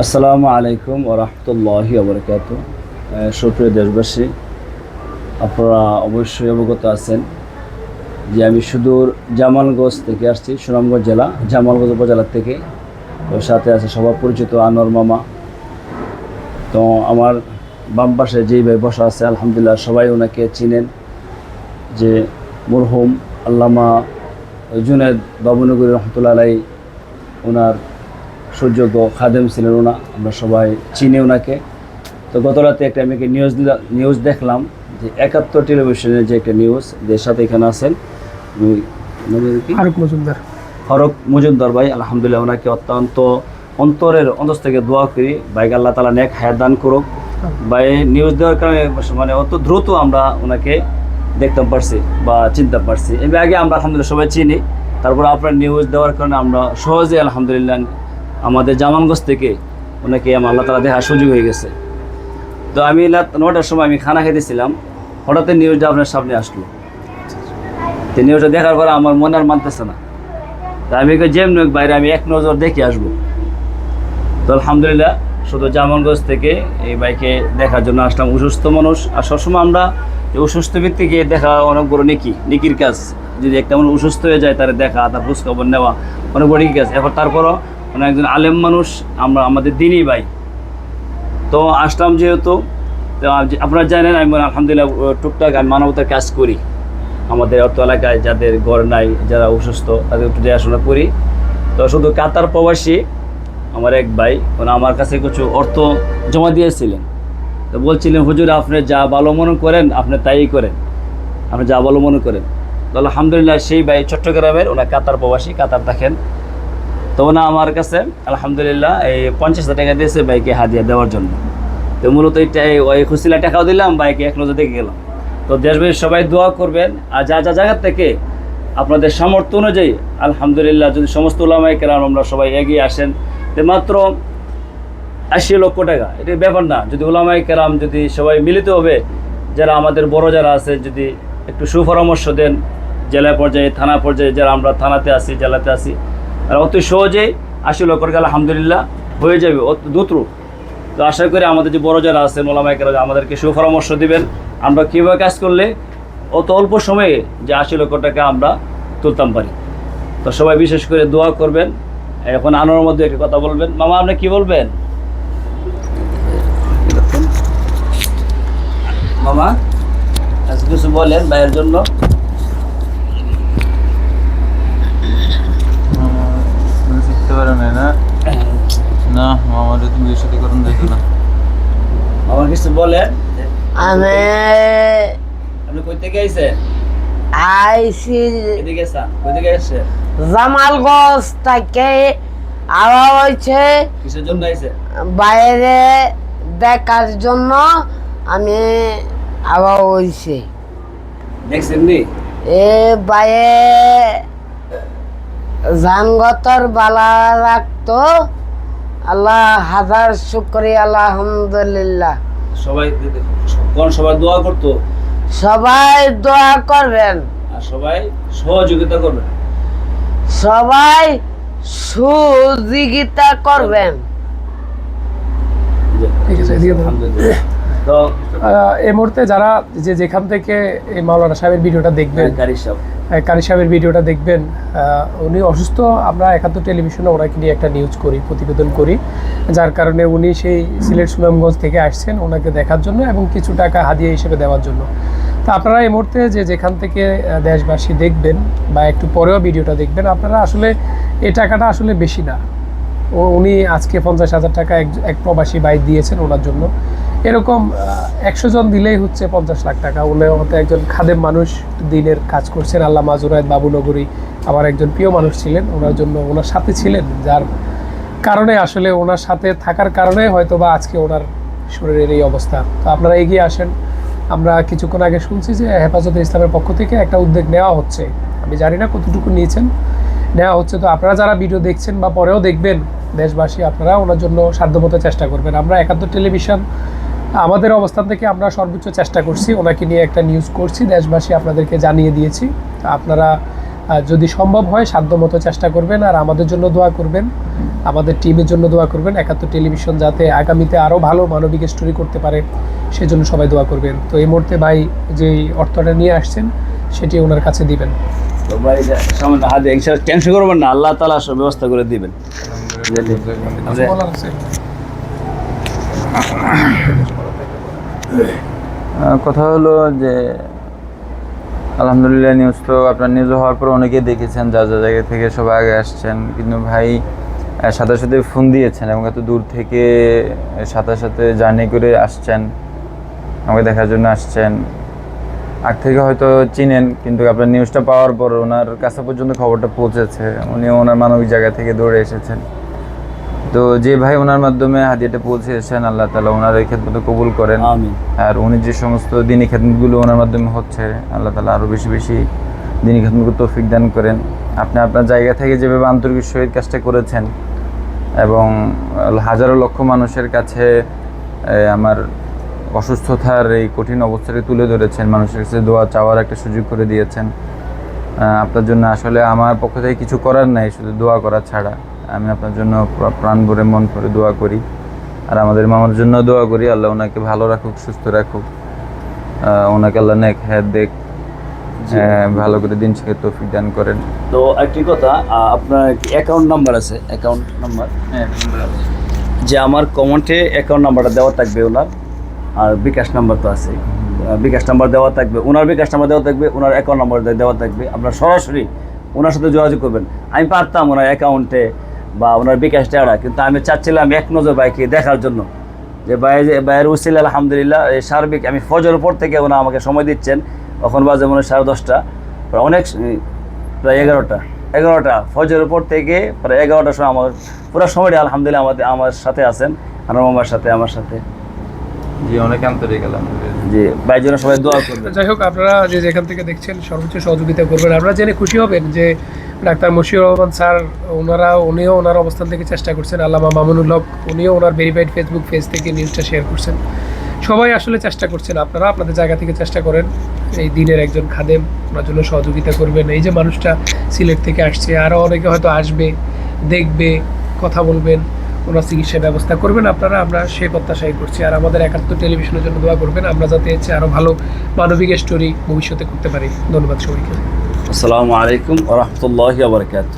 আসসালামু আলাইকুম ওরহমতুল্লাহি আবরকাত সুপ্রিয় দেশবাসী, আপনারা অবশ্যই অবগত আছেন যে আমি সুদূর জামালগঞ্জ থেকে আসছি, সুনামগঞ্জ জেলা, জামালগঞ্জ উপজেলা থেকে। ওর সাথে আছে সবার পরিচিত আনোয়ার মামা। তো আমার বাম পাশে যেই ভাই বসা আছে, আলহামদুলিল্লাহ সবাই ওনাকে চিনেন যে মরহুম আল্লামা জুনেদ বাবুনগরী রহমতুল্লাহ আলাই ওনার সুযোগ্য খাদেম ছিলেন ওনা আমরা সবাই চিনি ওনাকে তো গত রাতে একটা আমি নিউজ নিউজ দেখলাম যে একাত্তর টেলিভিশনের যে একটা নিউজ যে সাথে এখানে আছেন ফারুক মজুমদার। ভাই আলহামদুলিল্লাহ ওনাকে অত্যন্ত অন্তরের অন্তর থেকে দোয়া করি বাইক আল্লাহ তালা নেক হায়াত দান করুক। ভাই নিউজ দেওয়ার কারণে মানে অত দ্রুত আমরা ওনাকে দেখতে পারছি বা চিনতে পারছি। এবার আগে আমরা আলহামদুলিল্লাহ সবাই চিনি তারপর আপনার নিউজ দেওয়ার কারণে আমরা সহজে আলহামদুলিল্লাহ আমাদের জামানগঞ্জ থেকে ওনাকে আমার আল্লাহ তালা দেখার সুযোগ হয়ে গেছে। তো আমি নটার সময় আমি খানা খেতেছিলাম। হঠাৎ নিউজটা আপনার সামনে আসলো। তো নিউজটা দেখার পরে আমার মনে আর মানতেছে না। তা আমি হোক বাইরে আমি এক নজর দেখে আসব। তো আলহামদুলিল্লাহ, শুধু জামানগঞ্জ থেকে এই বাইকে দেখার জন্য আসলাম। অসুস্থ মানুষ। আর সবসময় আমরা অসুস্থ ব্যক্তিকে দেখা অনেক বড় নিকি, নিকির কাজ। যদি একটা মানুষ অসুস্থ হয়ে যায়, তার দেখা, তার খোঁজখবর নেওয়া অনেক বড় নিকির কাজ। এরপর তারপরও মানে একজন আলেম মানুষ, আমরা, আমাদের দিনই ভাই। তো আসলাম যেহেতু, তো আপনারা জানেন, আমি আলহামদুলিল্লাহ টুকটাক আমি মানবতার কাজ করি। আমাদের অর্থ এলাকায় যাদের ঘর নাই, যারা অসুস্থ, তাদের একটু দেখাশোনা করি। তো শুধু কাতার প্রবাসী, আমার এক ভাই মানে আমার কাছে কিছু অর্থ জমা দিয়েছিলেন। তো বলছিলেন, হুজুর, আপনি যা ভালো মনে করেন, আপনি তাই করেন। আপনি যা ভালো মনে করেন। তো আলহামদুলিল্লাহ, সেই ভাই চট্টগ্রামের ওনার কাতার প্রবাসী, কাতার দেখেন তো ওনা আমার কাছে, আলহামদুলিল্লাহ, এই পঞ্চাশ হাজার টাকা দিয়েছে বাইকে হাদিয়া দেওয়ার জন্য। তো মূলত ওই খুশিলা টাকাও দিলাম বাইকে এক নজর দেখে গেলাম। তো দেশবাসী সবাই দোয়া করবেন, আর যা যা জায়গার থেকে আপনাদের সামর্থ্য অনুযায়ী, আলহামদুলিল্লাহ, যদি সমস্ত ওলামাই কেরাম আমরা সবাই এগিয়ে আসেন তো মাত্র আশি লক্ষ টাকা এটা ব্যাপার না। যদি ওলামাই কেরাম যদি সবাই মিলিত হবে, যারা আমাদের বড় যারা আছে, যদি একটু সুপরামর্শ দেন, জেলা পর্যায়ে, থানা পর্যায়ে, যারা আমরা থানাতে আছি, জেলাতে আছি আর অতি সহজেই আশি লক্ষ টাকা আলহামদুলিল্লাহ হয়ে যাবে। অত দ্রুত। তো আশা করি আমাদের যে বড় যারা আছেন ওলামাইকেরা আমাদেরকে সুপরামর্শ দিবেন। আমরা কীভাবে কাজ করলে অত অল্প সময়ে যে আশি লক্ষ টাকা আমরা তুলতাম পারি। তো সবাই বিশেষ করে দোয়া করবেন। এখন আনোর মধ্যে একটা কথা বলবেন। মামা, আপনি কি বলবেন? মামা কিছু বলেন ভাইয়ের জন্য। শিখতে পারো না না? না আমার তুমি বিয়ের সাথে করুন দেখো না। মামা কিছু বলেন আমি আপনি কই থেকে আইছেন আইসি এদিকে গেছেন কই থেকে আসছে জামালগঞ্জ থেকে আওয়া হয়েছে কিসের জন্য আইছে? বাইরে দেখার জন্য আমি আওয়া হয়েছে দেখছেন নি এ বাইরে জানগতর বালা রাখতো। আল্লাহ হাজার শুক্রিয়া আলহামদুলিল্লাহ। সবাই কোন সবাই দোয়া করতো? সবাই দোয়া করবেন। আর সবাই সহযোগিতা করবেন। সবাই সুযোগিতা করবেন। ঠিক আছে। তো এই মুহূর্তে যারা যে যেখান থেকে এই মাওলানা সাহেবের ভিডিওটা দেখবেন কারি সাহেবের ভিডিওটা দেখবেন উনি অসুস্থ। আমরা একাত্তর টেলিভিশনে ওনাকে নিয়ে একটা নিউজ করি প্রতিবেদন করি যার কারণে উনি সেই সিলেট সুনামগঞ্জ থেকে আসছেন ওনাকে দেখার জন্য এবং কিছু টাকা হাদিয়া হিসেবে দেওয়ার জন্য। তো আপনারা এই মুহূর্তে যে যেখান থেকে দেশবাসী দেখবেন বা একটু পরেও ভিডিওটা দেখবেন আপনারা আসলে এই টাকাটা আসলে বেশি না। ও উনি আজকে পঞ্চাশ হাজার টাকা এক এক প্রবাসী ভাই দিয়েছেন ওনার জন্য। এরকম একশো জন দিলেই হচ্ছে পঞ্চাশ লাখ টাকা। উনি হয়তো একজন খাদেম মানুষ দিনের কাজ করছেন, আল্লাহ মাজুরায়দ বাবুনগরী আমার একজন প্রিয় মানুষ ছিলেন, ওনার জন্য ওনার সাথে ছিলেন, যার কারণে আসলে ওনার সাথে থাকার কারণে হয়তো বা আজকে ওনার শরীরের এই অবস্থা। তো আপনারা এগিয়ে আসেন। আমরা কিছুক্ষণ আগে শুনছি যে হেফাজতে ইসলামের পক্ষ থেকে একটা উদ্যোগ নেওয়া হচ্ছে। আমি জানি না কতটুকু নিয়েছেন। নেওয়া হচ্ছে তো আপনারা যারা ভিডিও দেখছেন বা পরেও দেখবেন, দেশবাসী আপনারা ওনার জন্য সাধ্যমতো চেষ্টা করবেন। আমরা একাত্তর টেলিভিশন আমাদের অবস্থান থেকে আমরা সর্বোচ্চ চেষ্টা করছি ওনাকে নিয়ে একটা নিউজ করছি দেশবাসী আপনাদেরকে জানিয়ে দিয়েছি। আপনারা যদি সম্ভব হয় সাধ্যমতো চেষ্টা করবেন আর আমাদের জন্য দোয়া করবেন আমাদের টিমের জন্য দোয়া করবেন একাত্তর টেলিভিশন যাতে আগামীতে আরও ভালো মানবিক স্টোরি করতে পারে সেজন্য সবাই দোয়া করবেন। তো এই মুহূর্তে ভাই যে অর্থটা নিয়ে আসছেন সেটি ওনার কাছে দিবেন। তো ভাই যে সামনে হাতে টেনশন করবেন না আল্লাহ তাআলা সব ব্যবস্থা করে দিবেন। বলার আছে। আহ, কথা হলো যে, আলহামদুলিল্লাহ নিউজ তো আপনার নিউজ হওয়ার পর অনেকেই দেখেছেন যা যা জায়গা থেকে সবাই আগে আসছেন। কিন্তু ভাই সাথে সাথে ফোন দিয়েছেন এবং এত দূর থেকে সাথে সাথে জার্নি করে আসছেন, আমাকে দেখার জন্য আসছেন। আগ থেকে হয়তো চিনেন, কিন্তু আপনার নিউজটা পাওয়ার পর ওনার কাছে পর্যন্ত খবরটা পৌঁছেছে। উনি ওনার মানবিক জায়গা থেকে দৌড়ে এসেছেন। তো যে ভাই ওনার মাধ্যমে হাদিয়াটা পৌঁছে এসেছেন আল্লাহ তালা ওনার এই ক্ষেত্রে কবুল করেন। আর উনি যে সমস্ত দিনী খেদমতগুলো ওনার মাধ্যমে হচ্ছে আল্লাহ তালা আরও বেশি বেশি দিনী খেদমতকে তৌফিক দান করেন। আপনি আপনার জায়গা থেকে যেভাবে আন্তরিক সহিত কাজটা করেছেন এবং হাজারো লক্ষ মানুষের কাছে আমার অসুস্থতার এই কঠিন অবস্থাকে তুলে ধরেছেন মানুষের কাছে দোয়া চাওয়ার একটা সুযোগ করে দিয়েছেন। আপনার জন্য আসলে আমার পক্ষ থেকে কিছু করার নাই শুধু দোয়া করা ছাড়া। আমি আপনার জন্য প্রা- প্রাণ ভরে মন ভরে দোয়া করি। আর আমাদের মামার জন্য দোয়া করি আল্লাহ ওনাকে ভালো রাখুক সুস্থ রাখুক। ওনাকে আল্লাহ নেক হ্যাঁ দেখ ভালো করে দিন শেখে তৌফিক দান করেন। তো একটি কথা আপনার অ্যাকাউন্ট নাম্বার আছে? অ্যাকাউন্ট নাম্বার যে আমার কমেন্টে অ্যাকাউন্ট নাম্বারটা দেওয়া থাকবে ওনার আর বিকাশ নাম্বার তো আছে। বিকাশ নাম্বার দেওয়া থাকবে ওনার বিকাশ নাম্বার দেওয়া থাকবে ওনার অ্যাকাউন্ট নাম্বার দেওয়া থাকবে। আপনার সরাসরি ওনার সাথে যোগাযোগ করবেন। আমি পারতাম ওনার অ্যাকাউন্টে বা ওনার বিকাশ দেওয়া কিন্তু আমি চাচ্ছিলাম এক নজর ভাইকে দেখার জন্য। যে ভাই ভাইয়ের উসিল, আলহামদুলিল্লাহ এই সার্বিক, আমি ফজর পর থেকে ওনা আমাকে সময় দিচ্ছেন। এখন বাজে মনে সাড়ে দশটা অনেক প্রায় এগারোটা এগারোটা, ফজরের পর থেকে প্রায় এগারোটার সময় আমার, পুরো সময়টা আলহামদুলিল্লাহ আমাদের, আমার সাথে আছেন আমার মামার সাথে, আমার সাথে। জি অনেক আন্তরিক আলহামদুলিল্লাহ ভাইয়ের জন্য সবাই দোয়া করবেন। যাই হোক আপনারা যে যেখান থেকে দেখছেন সর্বোচ্চ সহযোগিতা করবেন। আপনারা জেনে খুশি হবেন যে ডাক্তার মশিউর রহমান স্যার ওনারা উনিও ওনার অবস্থান থেকে চেষ্টা করছেন। আল্লামা মামুনুল হক উনিও ওনার ভেরিফাইড ফেসবুক পেজ থেকে নিউজটা শেয়ার করছেন। সবাই আসলে চেষ্টা করছেন আপনারা আপনাদের জায়গা থেকে চেষ্টা করেন। এই দিনের একজন খাদেম ওনার জন্য সহযোগিতা করবেন। এই যে মানুষটা সিলেট থেকে আসছে আরও অনেকে হয়তো আসবে দেখবে কথা বলবেন। ওনার চিকিৎসা ব্যবস্থা করবেন আপনারা, আমরা সেই প্রত্যাশাই করছি। আর আমাদের একাত্তর টেলিভিশনের জন্য দোয়া করবেন, আমরা যাতে হচ্ছে আরও ভালো মানবিক স্টোরি ভবিষ্যতে করতে পারি। ধন্যবাদ সবাইকে। আসসালামু আলাইকুম রহমতুল্লাহ বারকাত